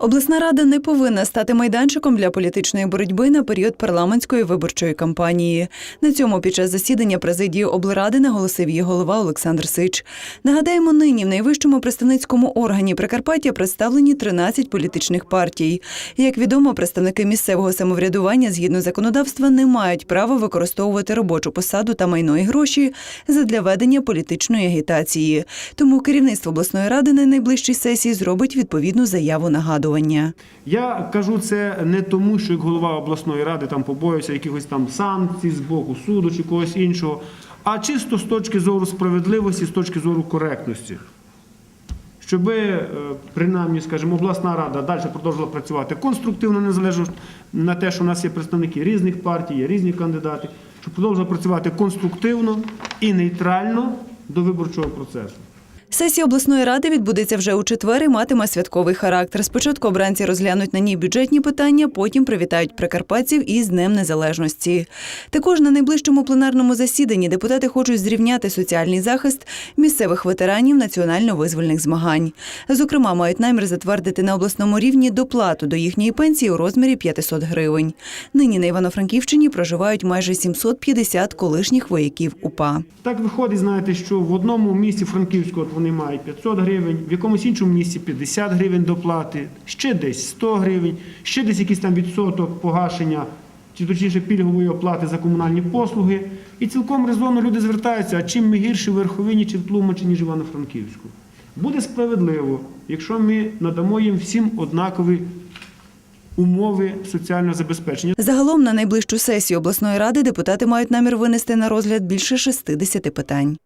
Обласна рада не повинна стати майданчиком для політичної боротьби на період парламентської виборчої кампанії. На цьому під час засідання президії облради наголосив її голова Олександр Сич. Нагадаємо, нині в найвищому представницькому органі Прикарпаття представлені 13 політичних партій. Як відомо, представники місцевого самоврядування згідно законодавства не мають права використовувати робочу посаду та майно і гроші задля ведення політичної агітації. Тому керівництво обласної ради на найближчій сесії зробить відповідну заяву нагадування. Я кажу це не тому, що як голова обласної ради там побоюся якихось там санкцій з боку суду чи когось іншого, а чисто з точки зору справедливості, з точки зору коректності. Щоб принаймні, скажімо, обласна рада далі продовжила працювати конструктивно, незалежно на те, що у нас є представники різних партій, є різні кандидати, щоб продовжила працювати конструктивно і нейтрально до виборчого процесу. Сесія обласної ради відбудеться вже у четвер і матиме святковий характер. Спочатку обранці розглянуть на ній бюджетні питання, потім привітають прикарпатців із Днем Незалежності. Також на найближчому пленарному засіданні депутати хочуть зрівняти соціальний захист місцевих ветеранів національно-визвольних змагань. Зокрема, мають намір затвердити на обласному рівні доплату до їхньої пенсії у розмірі 500 гривень. Нині на Івано-Франківщині проживають майже 750 колишніх вояків УПА. Так виходить, знаєте, що в одному місті Франківську от вони мають 500 гривень, в якомусь іншому місті 50 гривень доплати, ще десь 100 гривень, ще десь якийсь там відсоток погашення, чи точніше пільгової оплати за комунальні послуги. І цілком резонно люди звертаються, а чим ми гірші в Верховині чи в Тлумачі, ніж Івано-Франківську. Буде справедливо, якщо ми надамо їм всім однакові умови соціального забезпечення. Загалом на найближчу сесію обласної ради депутати мають намір винести на розгляд більше 60 питань.